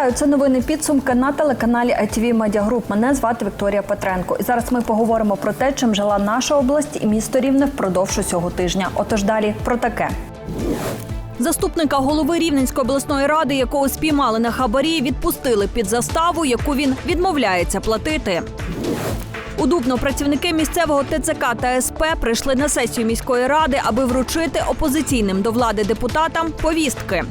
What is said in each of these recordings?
Вітаю, це новини підсумки на телеканалі ITV Media Group. Мене звати Вікторія Петренко. І зараз ми поговоримо про те, чим жила наша область і місто Рівне впродовж усього тижня. Отож далі про таке. Заступника голови Рівненської обласної ради, якого спіймали на хабарі, відпустили під заставу, яку він відмовляється платити. У Дубно працівники місцевого ТЦК та СП прийшли на сесію міської ради, аби вручити опозиційним до влади депутатам повістки.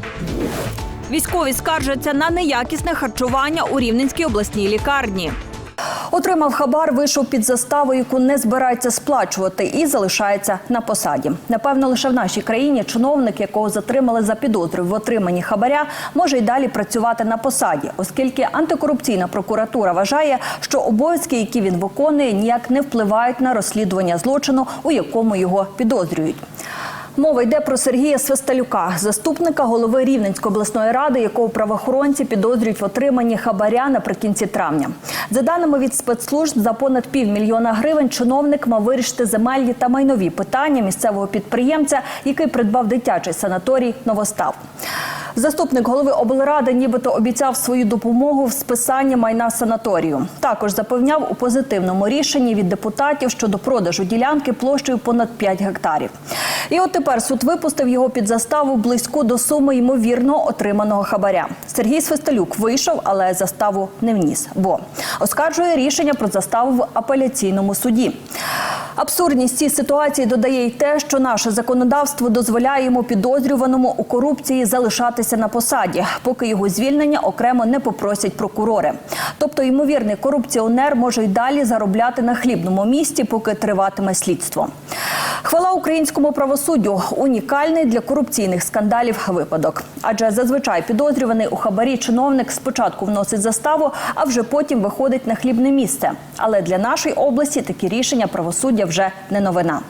Військові скаржаться на неякісне харчування у Рівненській обласній лікарні. Отримав хабар, вийшов під заставу, яку не збирається сплачувати, і залишається на посаді. Напевно, лише в нашій країні чиновник, якого затримали за підозрою в отриманні хабаря, може й далі працювати на посаді, оскільки антикорупційна прокуратура вважає, що обов'язки, які він виконує, ніяк не впливають на розслідування злочину, у якому його підозрюють. Мова йде про Сергія Свисталюка, заступника голови Рівненської обласної ради, якого правоохоронці підозрюють в отриманні хабаря наприкінці травня. За даними від спецслужб, за понад півмільйона гривень чиновник мав вирішити земельні та майнові питання місцевого підприємця, який придбав дитячий санаторій Новостав. Заступник голови облради нібито обіцяв свою допомогу в списанні майна санаторію. Також запевняв у позитивному рішенні від депутатів щодо продажу ділянки площею понад 5 гектарів. І от тепер суд випустив його під заставу близько до суми ймовірно отриманого хабаря. Сергій Свистелюк вийшов, але заставу не вніс, бо оскаржує рішення про заставу в апеляційному суді. Абсурдність цій ситуації додає й те, що наше законодавство дозволяє йому підозрюваному у корупції залишатися на посаді, поки його звільнення окремо не попросять прокурори. Тобто, ймовірний корупціонер може й далі заробляти на хлібному місці, поки триватиме слідство. Хвала українському правосуддю унікальний для корупційних скандалів випадок. Адже зазвичай підозрюваний у хабарі чиновник спочатку вносить заставу, а вже потім виходить на хлібне місце. Але для нашої області такі рішення правосуддя вже не новина.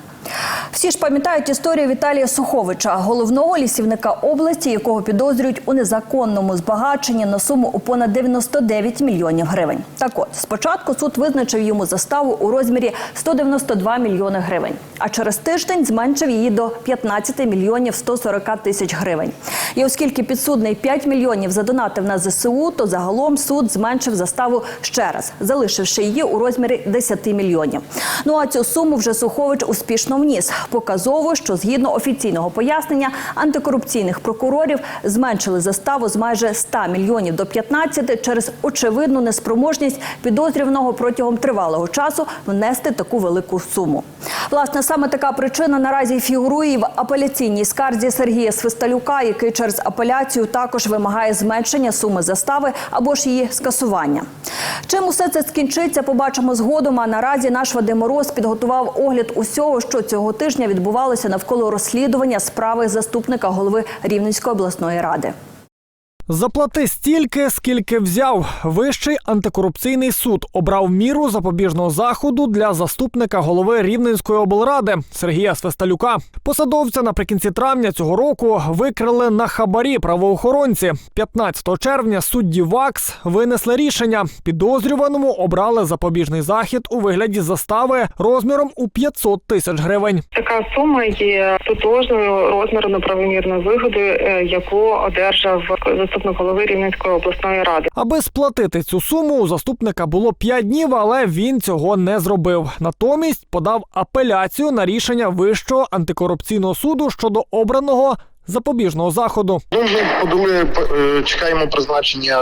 Всі ж пам'ятають історію Віталія Суховича, головного лісівника області, якого підозрюють у незаконному збагаченні на суму у понад 99 мільйонів гривень. Так от, спочатку суд визначив йому заставу у розмірі 192 мільйони гривень, а через тиждень зменшив її до 15 мільйонів 140 тисяч гривень. І оскільки підсудний 5 мільйонів задонатив на ЗСУ, то загалом суд зменшив заставу ще раз, залишивши її у розмірі 10 мільйонів. Ну а цю суму вже Сухович успішно вніс. Показово, що згідно офіційного пояснення антикорупційних прокурорів зменшили заставу з майже 100 мільйонів до 15 через очевидну неспроможність підозрюваного протягом тривалого часу внести таку велику суму. Власне, саме така причина наразі фігурує в апеляційній скарзі Сергія Свисталюка, який через апеляцію також вимагає зменшення суми застави або ж її скасування. Чим усе це скінчиться, побачимо згодом. А наразі наш Вадим Мороз підготував огляд усього, що цього тижня відбувалося навколо розслідування справи заступника голови Рівненської обласної ради. Заплати стільки, скільки взяв. Вищий антикорупційний суд обрав міру запобіжного заходу для заступника голови Рівненської облради Сергія Свисталюка. Посадовця наприкінці травня цього року викрили на хабарі правоохоронці. 15 червня судді ВАКС винесли рішення. Підозрюваному обрали запобіжний захід у вигляді застави розміром у 500 тисяч гривень. Така сума є тотожною розміру неправомірної вигоди, е, яку одержав заступник голови Рівненської обласної ради. Аби сплатити цю суму, у заступника було 5 днів, але він цього не зробив. Натомість подав апеляцію на рішення Вищого антикорупційного суду щодо обраного запобіжного заходу. Ну, ми подали, е, чекаємо призначення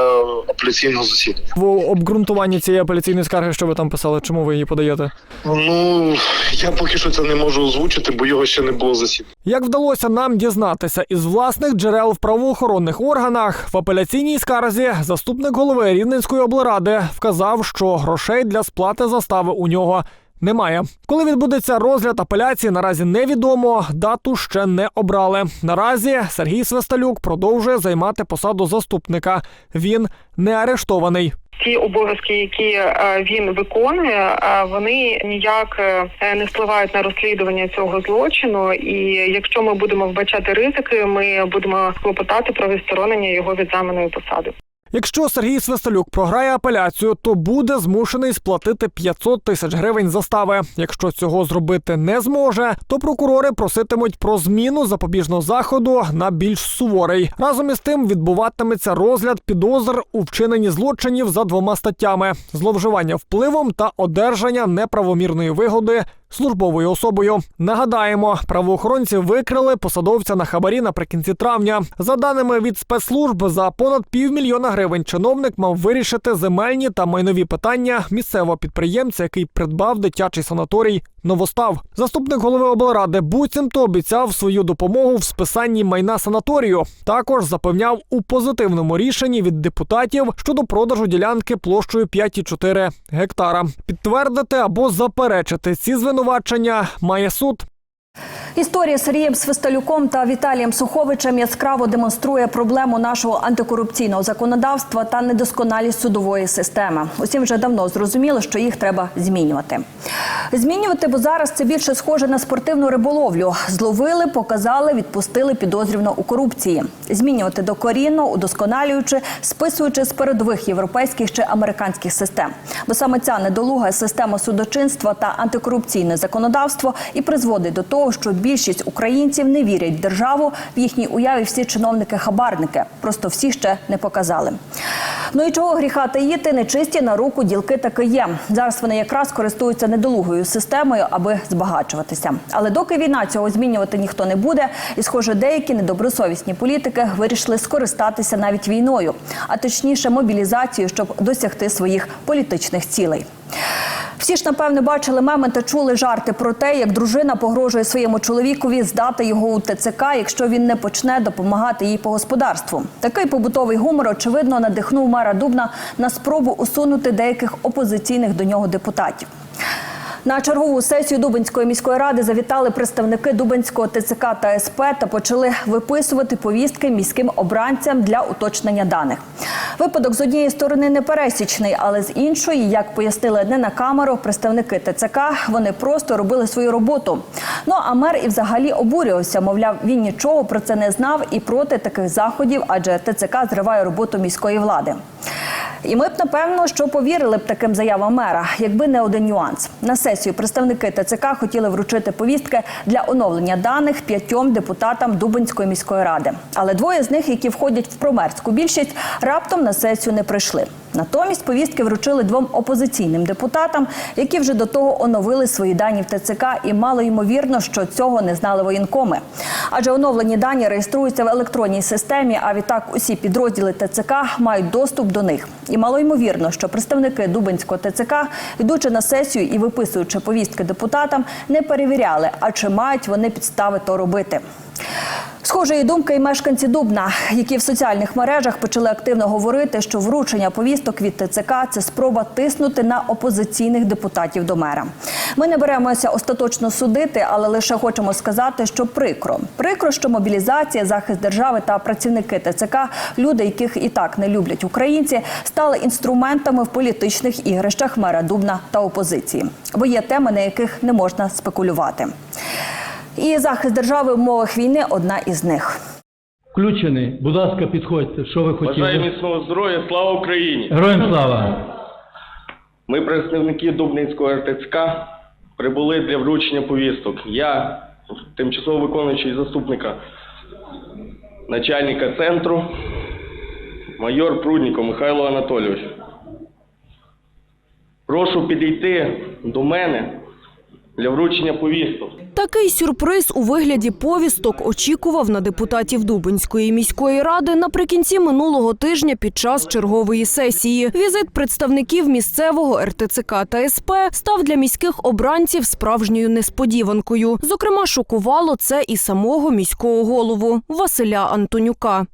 апеляційного засідання. В обґрунтуванні цієї апеляційної скарги, що ви там писали, чому ви її подаєте? Ну я поки що це не можу озвучити, бо його ще не було засідання. Як вдалося нам дізнатися із власних джерел в правоохоронних органах, в апеляційній скарзі заступник голови Рівненської облради вказав, що грошей для сплати застави у нього немає. Коли відбудеться розгляд апеляції, наразі невідомо. Дату ще не обрали. Наразі Сергій Свисталюк продовжує займати посаду заступника. Він не арештований. Ті обов'язки, які е, він виконує, е, вони ніяк е, не впливають на розслідування цього злочину. І якщо ми будемо вбачати ризики, ми будемо клопотати про відсторонення його від займаної посади. Якщо Сергій Свисталюк програє апеляцію, то буде змушений сплатити 500 тисяч гривень застави. Якщо цього зробити не зможе, то прокурори проситимуть про зміну запобіжного заходу на більш суворий. Разом із тим відбуватиметься розгляд підозр у вчиненні злочинів за двома статтями: зловживання впливом та одержання неправомірної вигоди службовою особою. Нагадаємо, правоохоронці викрили посадовця на хабарі наприкінці травня. За даними від спецслужб, за понад півмільйона гривень чиновник мав вирішити земельні та майнові питання місцевого підприємця, який придбав дитячий санаторій Новостав. Заступник голови облради буцімто обіцяв свою допомогу в списанні майна санаторію. Також запевняв у позитивному рішенні від депутатів щодо продажу ділянки площею 5,4 гектара. Підтвердити або заперечити ці звинувачення має суд. Історія Сергієм Свисталюком та Віталієм Суховичем яскраво демонструє проблему нашого антикорупційного законодавства та недосконалість судової системи. Усім вже давно зрозуміло, що їх треба змінювати. Змінювати, бо зараз це більше схоже на спортивну риболовлю. Зловили, показали, відпустили підозрювано у корупції. Змінювати докорінно, удосконалюючи, списуючи з передових європейських чи американських систем. Бо саме ця недолуга система судочинства та антикорупційне законодавство і призводить до того, що більшість українців не вірять в державу. В їхній уяві всі чиновники-хабарники. Просто всі ще не показали. Ну і чого гріха таїти, нечисті на руку ділки таки є. Зараз вони якраз користуються недолугою системою, аби збагачуватися. Але доки війна цього змінювати ніхто не буде, і схоже, деякі недобросовісні політики вирішили скористатися навіть війною, а точніше мобілізацією, щоб досягти своїх політичних цілей. Всі ж напевне бачили меми та чули жарти про те, як дружина погрожує своєму чоловікові здати його у ТЦК, якщо він не почне допомагати їй по господарству. Такий побутовий гумор очевидно надихнув мера Дубна на спробу усунути деяких опозиційних до нього депутатів. На чергову сесію Дубинської міської ради завітали представники Дубинського ТЦК та СП та почали виписувати повістки міським обранцям для уточнення даних. Випадок з однієї сторони непересічний, але з іншої, як пояснили не на камеру, представники ТЦК вони просто робили свою роботу. Ну а мер і взагалі обурювався. Мовляв, він нічого про це не знав і проти таких заходів, адже ТЦК зриває роботу міської влади. І ми б напевно, що повірили б таким заявам мера, якби не один нюанс. На сесію представники ТЦК хотіли вручити повістки для оновлення даних п'ятьом депутатам Дубинської міської ради. Але двоє з них, які входять в промерську більшість, раптом на сесію не прийшли. Натомість повістки вручили двом опозиційним депутатам, які вже до того оновили свої дані в ТЦК, і мало ймовірно, що цього не знали воєнкоми. Адже оновлені дані реєструються в електронній системі. А відтак усі підрозділи ТЦК мають доступ до них. І мало ймовірно, що представники Дубинського ТЦК, йдучи на сесію і виписуючи повістки депутатам, не перевіряли, а чи мають вони підстави то робити. Схожої думки і мешканці Дубна, які в соціальних мережах почали активно говорити, що вручення повісток від ТЦК це спроба тиснути на опозиційних депутатів до мера. Ми не беремося остаточно судити, але лише хочемо сказати, що прикро. Прикро, що мобілізація, захист держави та працівники ТЦК, люди, яких і так не люблять українці, стали інструментами в політичних ігрищах мера Дубна та опозиції. Бо є теми, на яких не можна спекулювати. І захист держави в умовах війни одна із них. Включений. Будь ласка, підходьте. Що ви Бажаю міцного здоров'я, слава Україні! Героям слава! Ми, представники Дубницького РТЦК, прибули для вручення повісток. Я, тимчасово виконуючий заступника начальника центру, майор Прудніков Михайло Анатолійович. Прошу підійти до мене для вручення повісток. Такий сюрприз у вигляді повісток очікував на депутатів Дубинської міської ради наприкінці минулого тижня під час чергової сесії. Візит представників місцевого РТЦК та СП став для міських обранців справжньою несподіванкою. Зокрема, шокувало це і самого міського голову Василя Антонюка.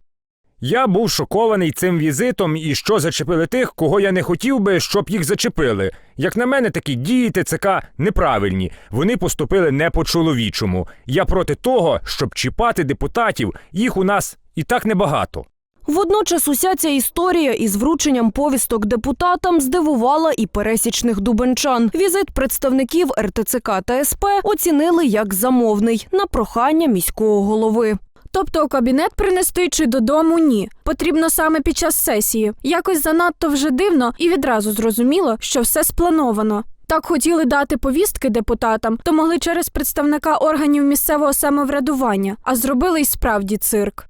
Я був шокований цим візитом і що зачепили тих, кого я не хотів би, щоб їх зачепили. Як на мене, такі дії ТЦК неправильні. Вони поступили не по-чоловічому. Я проти того, щоб чіпати депутатів. Їх у нас і так небагато. Водночас уся ця історія із врученням повісток депутатам здивувала і пересічних дубенчан. Візит представників РТЦК та СП оцінили як замовний на прохання міського голови. Тобто у кабінет принести чи додому ні. Потрібно саме під час сесії. Якось занадто вже дивно і відразу зрозуміло, що все сплановано. Так хотіли дати повістки депутатам, то могли через представника органів місцевого самоврядування, а зробили й справді цирк.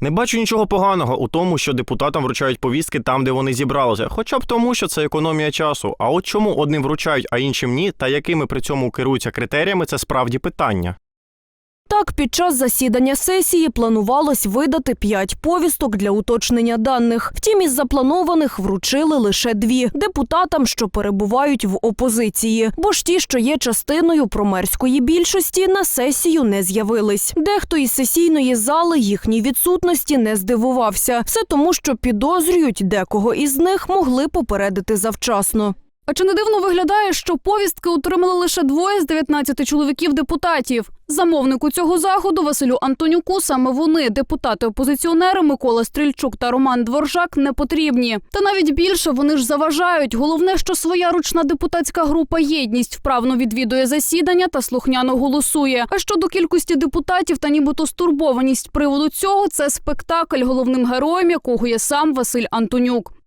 Не бачу нічого поганого у тому, що депутатам вручають повістки там, де вони зібралися, хоча б тому, що це економія часу. А от чому одним вручають, а іншим ні, та якими при цьому керуються критеріями, це справді питання. Так, під час засідання сесії планувалось видати п'ять повісток для уточнення даних. Втім, із запланованих вручили лише дві депутатам, що перебувають в опозиції. Бо ж ті, що є частиною промерської більшості, на сесію не з'явились. Дехто із сесійної зали їхній відсутності не здивувався. Все тому, що підозрюють, декого із них могли попередити завчасно. А чи не дивно виглядає, що повістки отримали лише двоє з 19 чоловіків депутатів? Замовнику цього заходу Василю Антонюку саме вони, депутати-опозиціонери Микола Стрільчук та Роман Дворжак, не потрібні. Та навіть більше вони ж заважають. Головне, що своя ручна депутатська група єдність вправно відвідує засідання та слухняно голосує. А щодо кількості депутатів та нібито стурбованість приводу цього, це спектакль, головним героєм якого є сам Василь Антонюк.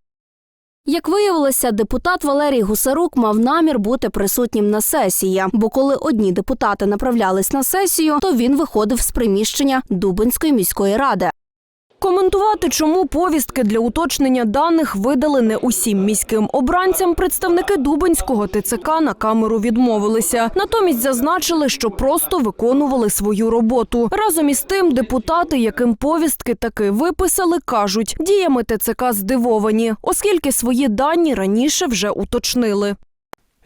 Як виявилося, депутат Валерій Гусарук мав намір бути присутнім на сесії, бо коли одні депутати направлялись на сесію, то він виходив з приміщення Дубинської міської ради. Коментувати, чому повістки для уточнення даних видали не усім міським обранцям, представники Дубинського ТЦК на камеру відмовилися. Натомість зазначили, що просто виконували свою роботу. Разом із тим, депутати, яким повістки таки виписали, кажуть, діями ТЦК здивовані, оскільки свої дані раніше вже уточнили.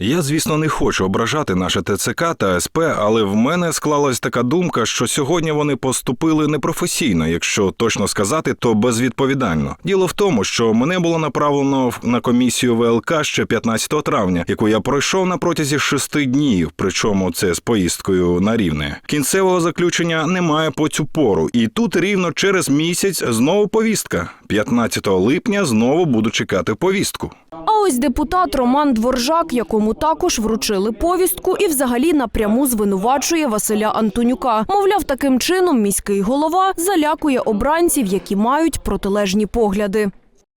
Я, звісно, не хочу ображати наше ТЦК та СП, але в мене склалась така думка, що сьогодні вони поступили непрофесійно, якщо точно сказати, то безвідповідально. Діло в тому, що мене було направлено на комісію ВЛК ще 15 травня, яку я пройшов на протязі шести днів, причому це з поїздкою на рівне. Кінцевого заключення немає по цю пору, і тут рівно через місяць знову повістка. 15 липня знову буду чекати повістку. А ось депутат Роман Дворжак, якому також вручили повістку, і взагалі напряму звинувачує Василя Антонюка. Мовляв, таким чином міський голова залякує обранців, які мають протилежні погляди.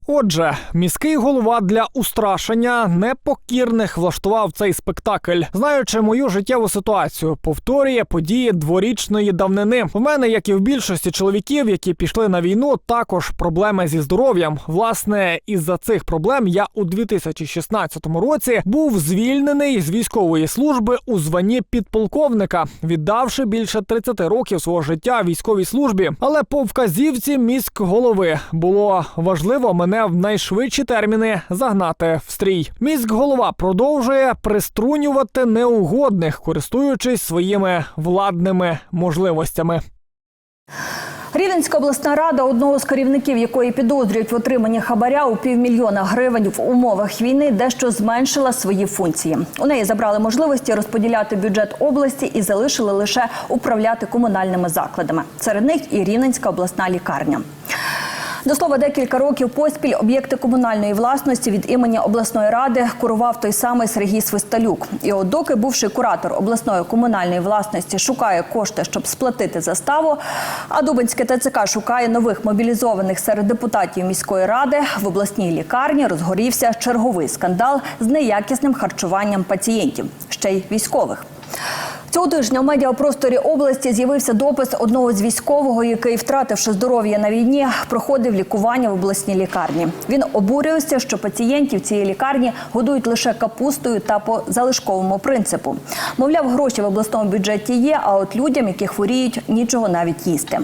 Отже, міський голова для устрашення непокірних влаштував цей спектакль, знаючи мою життєву ситуацію, повторює події дворічної давнини. В мене, як і в більшості чоловіків, які пішли на війну, також проблеми зі здоров'ям. Власне, із-за цих проблем я у 2016 році був звільнений з військової служби у званні підполковника, віддавши більше 30 років свого життя військовій службі. Але по вказівці міськ голови було важливо мене в найшвидші терміни загнати в стрій. Міськ голова продовжує приструнювати неугодних, користуючись своїми владними можливостями. Рівненська обласна рада, одного з керівників якої підозрюють в отриманні хабаря у півмільйона гривень в умовах війни, дещо зменшила свої функції. У неї забрали можливості розподіляти бюджет області і залишили лише управляти комунальними закладами. Серед них і Рівненська обласна лікарня. До слова, декілька років поспіль об'єкти комунальної власності від імені обласної ради курував той самий Сергій Свисталюк. І от доки бувший куратор обласної комунальної власності шукає кошти, щоб сплатити заставу, а Дубинське ТЦК шукає нових мобілізованих серед депутатів міської ради, в обласній лікарні розгорівся черговий скандал з неякісним харчуванням пацієнтів, ще й військових. Цього тижня в медіапросторі області з'явився допис одного з військового, який, втративши здоров'я на війні, проходив лікування в обласній лікарні. Він обурювався, що пацієнтів цієї лікарні годують лише капустою та по залишковому принципу. Мовляв, гроші в обласному бюджеті є, а от людям, які хворіють, нічого навіть їсти.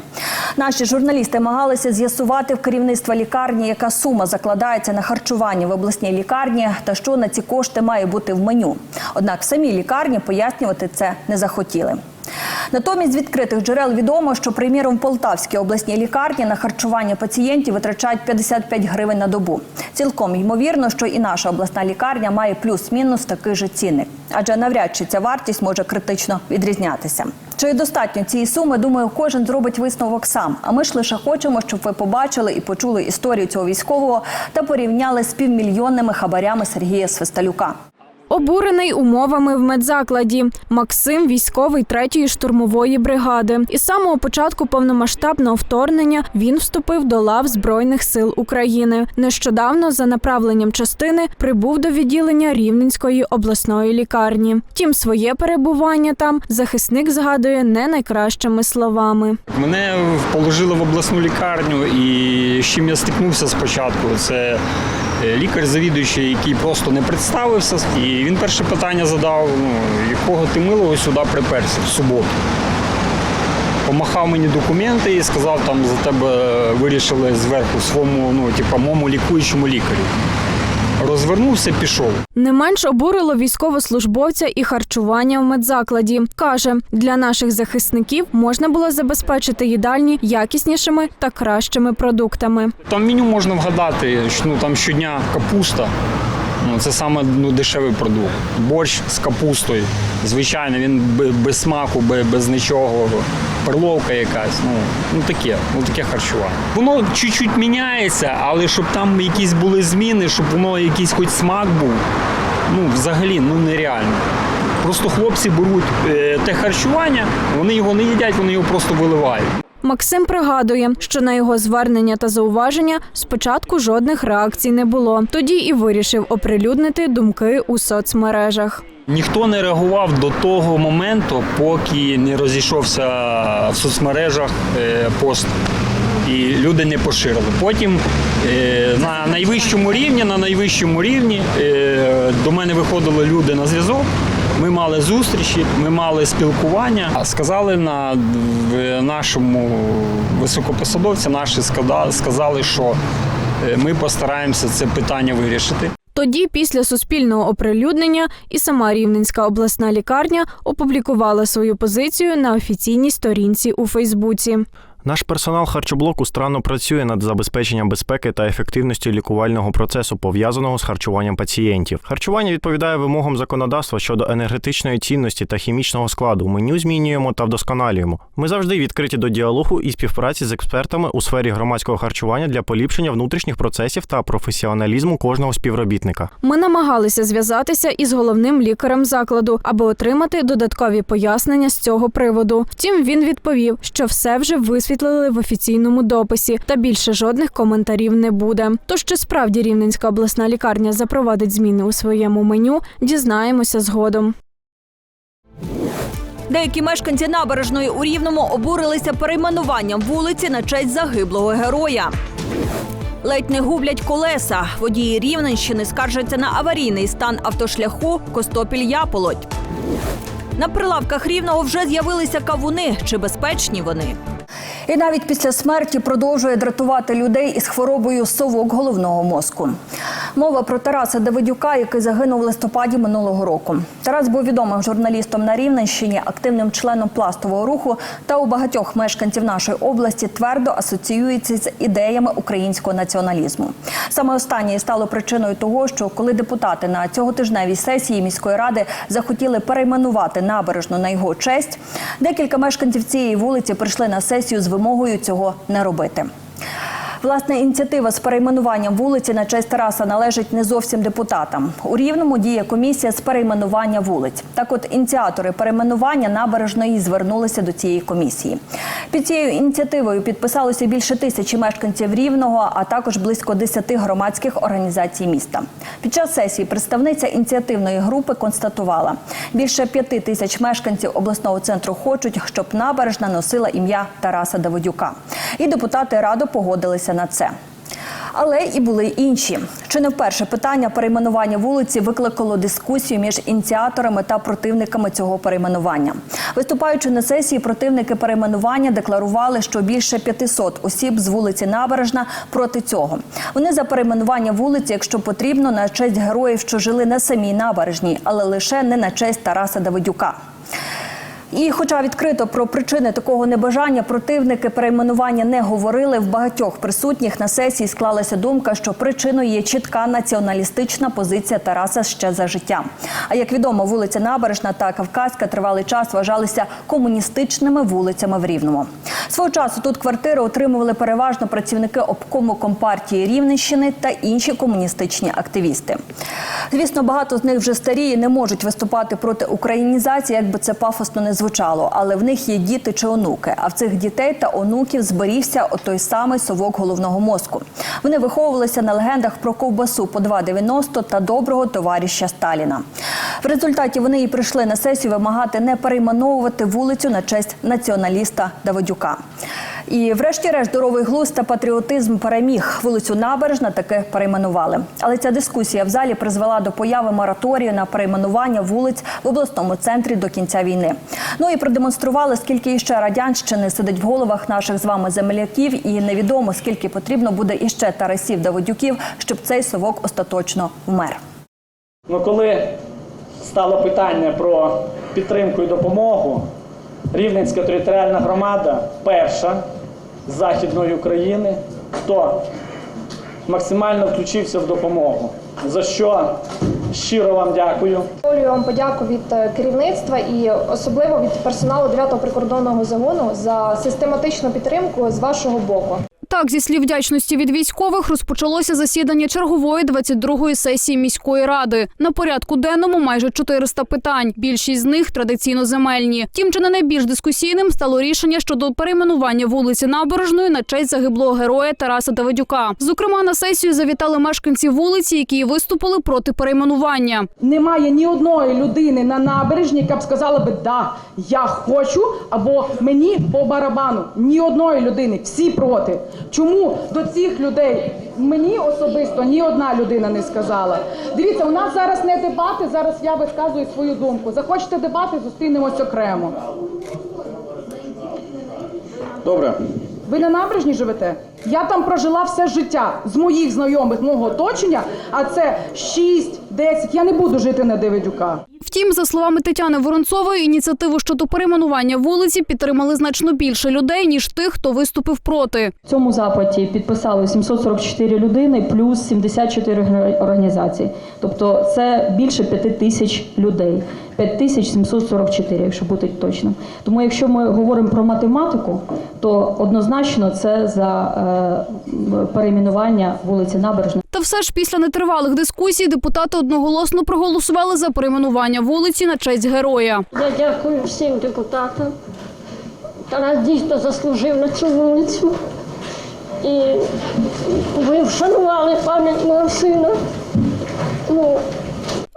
Наші журналісти намагалися з'ясувати в керівництва лікарні, яка сума закладається на харчування в обласній лікарні та що на ці кошти має бути в меню. Однак в самій лікарні пояснювати це не захотіли. Натомість з відкритих джерел відомо, що, приміром, в Полтавській обласній лікарні на харчування пацієнтів витрачають 55 гривень на добу. Цілком ймовірно, що і наша обласна лікарня має плюс-мінус такий же цінник, адже навряд чи ця вартість може критично відрізнятися. Чи достатньо цієї суми, думаю, кожен зробить висновок сам. А ми ж лише хочемо, щоб ви побачили і почули історію цього військового та порівняли з півмільйонними хабарями Сергія Свисталюка. Обурений умовами в медзакладі. Максим військовий третьої штурмової бригади. Із самого початку повномасштабного вторгнення він вступив до лав Збройних сил України. Нещодавно за направленням частини прибув до відділення Рівненської обласної лікарні. Втім, своє перебування там захисник згадує не найкращими словами. Мене положили в обласну лікарню, і з чим я стикнувся спочатку, це е, лікар-завідуючий, який просто не представився. І він перше питання задав: ну, якого ти милого сюди приперся в суботу. Помахав мені документи і сказав, там за тебе вирішили зверху своєму, ну, типу, моєму лікуючому лікарю. Розвернувся, пішов. Не менш обурило військовослужбовця і харчування в медзакладі. Каже, для наших захисників можна було забезпечити їдальні якіснішими та кращими продуктами. Там меню можна вгадати, що ну, там щодня капуста. Ну, це саме ну, дешевий продукт. Борщ з капустою. Звичайно, він без смаку, без нічого. Перловка якась. Ну, ну таке, ну таке харчування. Воно чуть-чуть міняється, але щоб там якісь були зміни, щоб воно якийсь хоч смак був, ну взагалі ну нереально. Просто хлопці беруть е, те харчування, вони його не їдять, вони його просто виливають. Максим пригадує, що на його звернення та зауваження спочатку жодних реакцій не було. Тоді і вирішив оприлюднити думки у соцмережах. Ніхто не реагував до того моменту, поки не розійшовся в соцмережах е, пост. І люди не поширили. Потім е, на найвищому рівні, на найвищому рівні е, до мене виходили люди на зв'язок. Ми мали зустрічі, ми мали спілкування. Сказали на нашому високопосадовці, наші сказали, що е, ми постараємося це питання вирішити. Тоді, після суспільного оприлюднення, і сама Рівненська обласна лікарня опублікувала свою позицію на офіційній сторінці у Фейсбуці. Наш персонал харчоблоку странно працює над забезпеченням безпеки та ефективності лікувального процесу, пов'язаного з харчуванням пацієнтів. Харчування відповідає вимогам законодавства щодо енергетичної цінності та хімічного складу. Меню змінюємо та вдосконалюємо. Ми завжди відкриті до діалогу і співпраці з експертами у сфері громадського харчування для поліпшення внутрішніх процесів та професіоналізму кожного співробітника. Ми намагалися зв'язатися із головним лікарем закладу, аби отримати додаткові пояснення з цього приводу. Втім, він відповів, що все вже висвітлили в офіційному дописі, та більше жодних коментарів не буде. Тож чи справді Рівненська обласна лікарня запровадить зміни у своєму меню, дізнаємося згодом. Деякі мешканці набережної у Рівному обурилися перейменуванням вулиці на честь загиблого героя. Ледь не гублять колеса. Водії Рівненщини скаржаться на аварійний стан автошляху Костопіль-Яполодь. На прилавках рівного вже з'явилися кавуни. Чи безпечні вони? І навіть після смерті продовжує дратувати людей із хворобою совок головного мозку. Мова про Тараса Давидюка, який загинув в листопаді минулого року. Тарас був відомим журналістом на Рівненщині, активним членом пластового руху та у багатьох мешканців нашої області твердо асоціюється з ідеями українського націоналізму. Саме останнє стало причиною того, що коли депутати на цьоготижневій сесії міської ради захотіли перейменувати набережну на його честь, декілька мешканців цієї вулиці прийшли на сесію з вимогою цього не робити. Власне, ініціатива з перейменуванням вулиці на честь Тараса належить не зовсім депутатам. У Рівному діє комісія з перейменування вулиць. Так от ініціатори перейменування набережної звернулися до цієї комісії. Під цією ініціативою підписалося більше тисячі мешканців Рівного, а також близько десяти громадських організацій міста. Під час сесії представниця ініціативної групи констатувала, більше п'яти тисяч мешканців обласного центру хочуть, щоб набережна носила ім'я Тараса Давидюка. І депутати радо погодилися на це. Але і були інші. Чи не вперше питання перейменування вулиці викликало дискусію між ініціаторами та противниками цього перейменування. Виступаючи на сесії, противники перейменування декларували, що більше 500 осіб з вулиці Набережна проти цього. Вони за перейменування вулиці, якщо потрібно, на честь героїв, що жили на самій набережній, але лише не на честь Тараса Давидюка. І, хоча відкрито про причини такого небажання противники перейменування не говорили, в багатьох присутніх на сесії склалася думка, що причиною є чітка націоналістична позиція Тараса ще за життя. А як відомо, вулиця Набережна та Кавказька тривалий час вважалися комуністичними вулицями в Рівному. Свого часу тут квартири отримували переважно працівники обкому компартії Рівненщини та інші комуністичні активісти. Звісно, багато з них вже старі і не можуть виступати проти українізації, як би це пафосно не звучало. Але в них є діти чи онуки. А в цих дітей та онуків зберігся той самий совок головного мозку. Вони виховувалися на легендах про ковбасу по 2,90 та доброго товариша Сталіна. В результаті вони і прийшли на сесію вимагати не перейменовувати вулицю на честь націоналіста Давидюка. І, врешті-решт, здоровий глузд та патріотизм переміг. Вулицю Набережна таки перейменували. Але ця дискусія в залі призвела до появи мораторію на перейменування вулиць в обласному центрі до кінця війни. Ну і продемонстрували, скільки іще радянщини сидить в головах наших з вами земляків, і невідомо скільки потрібно буде іще Тарасів Давидюків, щоб цей совок остаточно вмер. Ну, коли стало питання про підтримку і допомогу, Рівненська територіальна громада перша Західної України, хто максимально включився в допомогу. За що щиро вам дякую. Висловлюю вам подяку від е, керівництва і особливо від персоналу 9-го прикордонного загону за систематичну підтримку з вашого боку. Так, зі слів вдячності від військових розпочалося засідання чергової 22-ї сесії міської ради. На порядку денному майже 400 питань. Більшість з них традиційно земельні. Тім, чи не найбільш дискусійним стало рішення щодо перейменування вулиці Набережної на честь загиблого героя Тараса Давидюка. Зокрема, на сесію завітали мешканці вулиці, які виступили проти перейменування. Немає ні одної людини на набережні, яка б сказала би да, я хочу або мені по барабану. Ні одної людини, всі проти. Чому до цих людей мені особисто ні одна людина не сказала? Дивіться, у нас зараз не дебати. Зараз я висказую свою думку. Захочете дебати, зустрінемось окремо. Добре. Ви на набережні живете? Я там прожила все життя з моїх знайомих, мого оточення, а це 6, 10. Я не буду жити на Давидюка. Втім, за словами Тетяни Воронцової, ініціативу щодо перейменування вулиці підтримали значно більше людей ніж тих, хто виступив проти. В цьому запиті підписали 744 людини плюс 74 організації. Тобто це більше 5 тисяч людей. 5744, якщо бути точним. Тому якщо ми говоримо про математику, то однозначно це за е, перейменування вулиці Набережної. Та все ж після нетривалих дискусій депутати одноголосно проголосували за перейменування вулиці на честь героя. Я дякую всім депутатам. Тарас дійсно заслужив на цю вулицю. І ви вшанували пам'ять мого сина. Ну,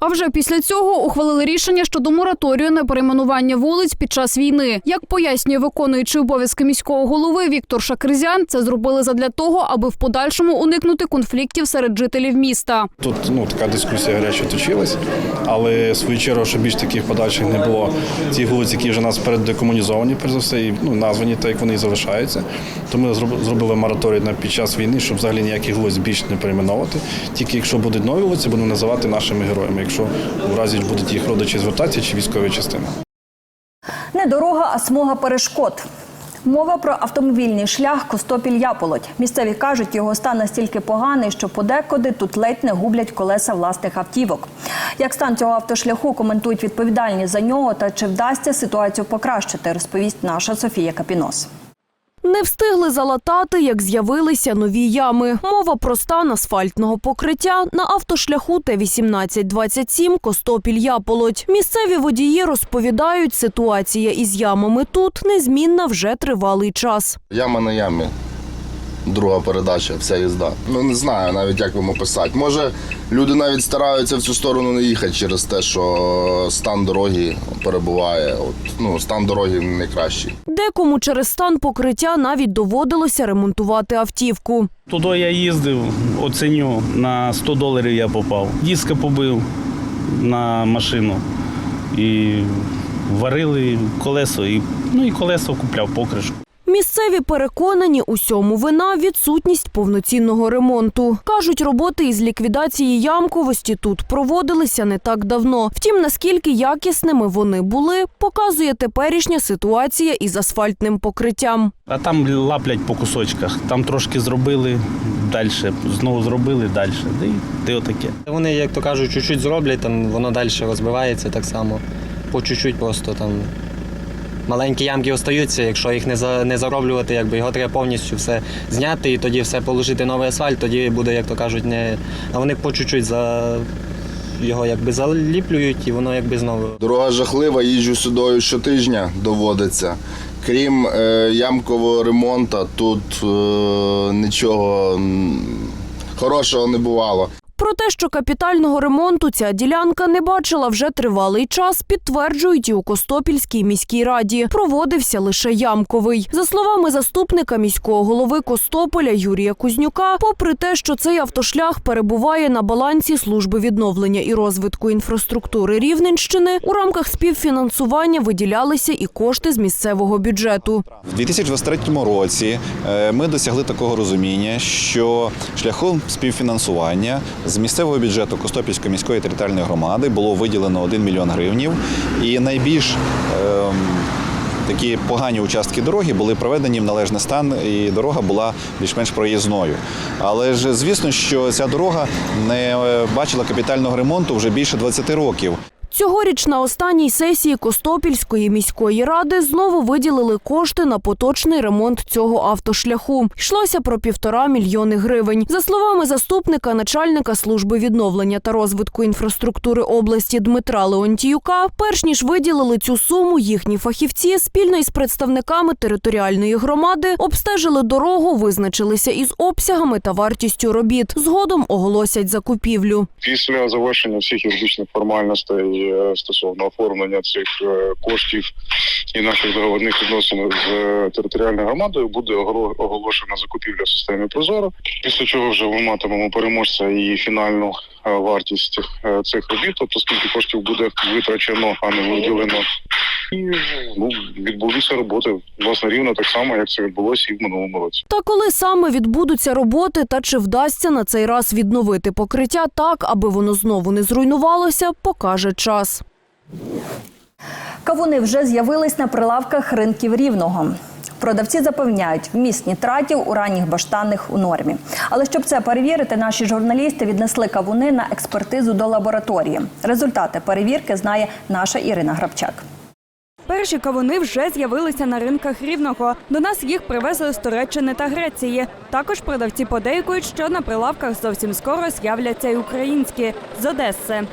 А вже після цього ухвалили рішення щодо мораторію на перейменування вулиць під час війни. Як пояснює виконуючий обов'язки міського голови Віктор Шакризян, це зробили задля того, аби в подальшому уникнути конфліктів серед жителів міста. Тут ну така дискусія гаряче точилась, але свою чергу, щоб більш таких подальших не було. Ці вулиці, які вже нас переддекомунізовані, перш за все, і ну названі так, як вони і залишаються. То ми зробили мораторій на під час війни, щоб взагалі ніяких вулиць більше не перейменовувати. Тільки якщо будуть нові вулиці, будемо називати нашими героями. Якщо в разі будуть їх родичі звертатися чи військові частини. Не дорога, а смуга перешкод. Мова про автомобільний шлях Костопіль-Яполодь. Місцеві кажуть, його стан настільки поганий, що подекуди тут ледь не гублять колеса власних автівок. Як стан цього автошляху коментують відповідальні за нього та чи вдасться ситуацію покращити, розповість наша Софія Капінос. Не встигли залатати, як з'явилися нові ями. Мова про стан асфальтного покриття на автошляху Т-1827 Костопіль-Яполодь. Місцеві водії розповідають, ситуація із ямами тут незмінна вже тривалий час. Яма на ямі. Друга передача, вся їзда. Ну не знаю навіть як вам описати. Може, люди навіть стараються в цю сторону не їхати через те, що стан дороги перебуває. От, ну, стан дороги не найкращий. Декому через стан покриття навіть доводилося ремонтувати автівку. Туди я їздив, оценю, на 100 доларів я попав. Диска побив на машину і варили колесо, і, ну і колесо купляв покришку. Місцеві переконані, усьому вина відсутність повноцінного ремонту. Кажуть, роботи із ліквідації ямковості тут проводилися не так давно. Втім, наскільки якісними вони були, показує теперішня ситуація із асфальтним покриттям. А там лаплять по кусочках. Там трошки зробили далі, знову зробили далі. Ти отаке. Вони, як то кажуть, чуть-чуть зроблять, там воно далі розбивається так само. По чуть-чуть просто там маленькі ямки остаються. Якщо їх не за не зароблювати, якби його треба повністю все зняти і тоді все положити новий асфальт, тоді буде, як то кажуть, не. А вони по чуть-чуть за його якби заліплюють і воно якби знову. Дорога жахлива, їжджу сюди щотижня доводиться. Крім е, ямкового ремонту, тут е, нічого хорошого не бувало. Про те, що капітального ремонту ця ділянка не бачила вже тривалий час, підтверджують і у Костопільській міській раді. Проводився лише ямковий. За словами заступника міського голови Костополя Юрія Кузнюка, попри те, що цей автошлях перебуває на балансі служби відновлення і розвитку інфраструктури Рівненщини, у рамках співфінансування виділялися і кошти з місцевого бюджету. В 2023 році е, ми досягли такого розуміння, що шляхом співфінансування з місцевого бюджету Костопільської міської територіальної громади було виділено 1 мільйон гривнів, і найбільш ем, Такі погані участки дороги були проведені в належний стан, і дорога була більш-менш проїзною. Але ж звісно, що ця дорога не е, бачила капітального ремонту вже більше 20 років. Цьогоріч на останній сесії Костопільської міської ради знову виділили кошти на поточний ремонт цього автошляху. Йшлося про півтора мільйони гривень. За словами заступника начальника служби відновлення та розвитку інфраструктури області Дмитра Леонтіюка, перш ніж виділили цю суму, їхні фахівці спільно із представниками територіальної громади обстежили дорогу, визначилися із обсягами та вартістю робіт. Згодом оголосять закупівлю. Після завершення всіх юридичних формальностей е, стосовно оформлення цих е, коштів і наших договорних відносин з е, територіальною громадою буде оголошена закупівля в системі Прозоро. Після чого вже ми матимемо переможця і фінальну вартість е, цих робіт, тобто скільки коштів буде витрачено, а не виділено. І ну відбулися роботи власне рівно так само, як це відбулося і в минулому році. Та коли саме відбудуться роботи та чи вдасться на цей раз відновити покриття так, аби воно знову не зруйнувалося, покаже час. Кавуни вже з'явились на прилавках ринків рівного. Продавці запевняють, вміст нітратів у ранніх баштанних у нормі. Але щоб це перевірити, наші журналісти віднесли кавуни на експертизу до лабораторії. Результати перевірки знає наша Ірина Грабчак. Перші кавуни вже з'явилися на ринках рівного. До нас їх привезли з Туреччини та Греції. Також продавці подейкують, що на прилавках зовсім скоро з'являться й українські з Одеси.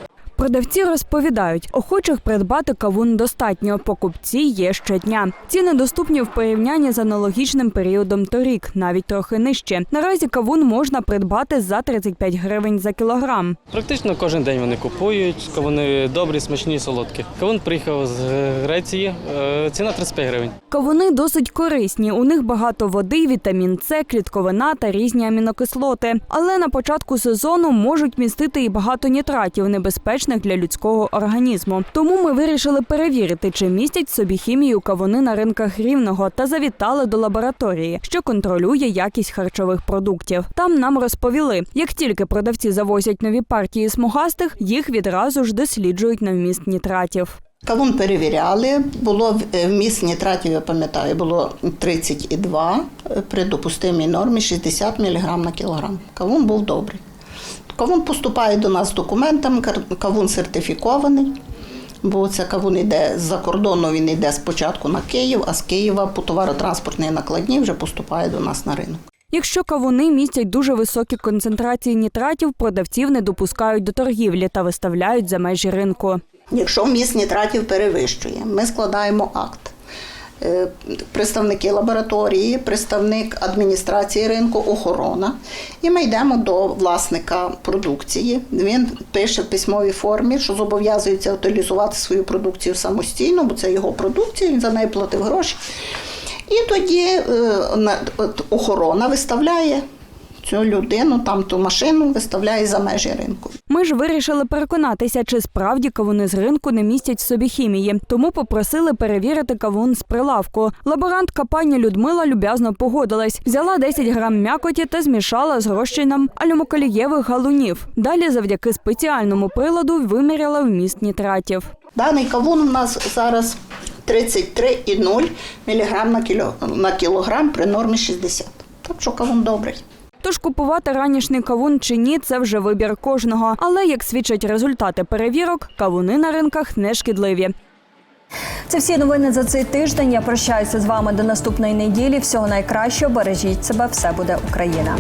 Продавці розповідають, охочих придбати кавун достатньо. Покупці є щодня. Ціни доступні в порівнянні з аналогічним періодом торік, навіть трохи нижче. Наразі кавун можна придбати за 35 гривень за кілограм. Практично кожен день вони купують. Вони добрі, смачні, солодкі. Кавун приїхав з Греції. е, Ціна 35 гривень. Кавуни досить корисні. У них багато води, вітамін С, клітковина та різні амінокислоти. Але на початку сезону можуть містити і багато нітратів, небезпечних для людського організму. Тому ми вирішили перевірити, чи містять собі хімію кавуни на ринках рівного та завітали до лабораторії, що контролює якість харчових продуктів. Там нам розповіли, як тільки продавці завозять нові партії смугастих, їх відразу ж досліджують на вміст нітратів. Кавун перевіряли, було е, вміст нітратів, я пам'ятаю, було 32, е, при допустимій нормі 60 мг на кілограм. Кавун був добрий. Кавун поступає до нас з документами, кавун сертифікований, бо це кавун йде з-за кордону, він йде спочатку на Київ, а з Києва по товаротранспортній накладні вже поступає до нас на ринок. Якщо кавуни містять дуже високі концентрації нітратів, продавців не допускають до торгівлі та виставляють за межі ринку. Якщо вміст нітратів перевищує, ми складаємо акт. Е, Представники лабораторії, представник адміністрації ринку, охорона. І ми йдемо до власника продукції. Він пише в письмовій формі, що зобов'язується утилізувати свою продукцію самостійно, бо це його продукція, він за неї платив гроші. І тоді е, охорона виставляє цю людину, там ту машину виставляє за межі ринку. Ми ж вирішили переконатися, чи справді кавуни з ринку не містять в собі хімії, тому попросили перевірити кавун з прилавку. Лаборантка пані Людмила люб'язно погодилась, взяла 10 грам м'якоті та змішала з розчином алюмокалієвих галунів. Далі, завдяки спеціальному приладу, виміряла вміст нітратів. Даний кавун у нас зараз 33,0 мг на, кіло, на кілограм при нормі 60. Так що кавун добрий. Тож купувати ранішний кавун чи ні, це вже вибір кожного. Але як свідчать результати перевірок, кавуни на ринках не шкідливі. Це всі новини за цей тиждень. Я прощаюся з вами до наступної неділі. Всього найкращого. Бережіть себе. Все буде Україна.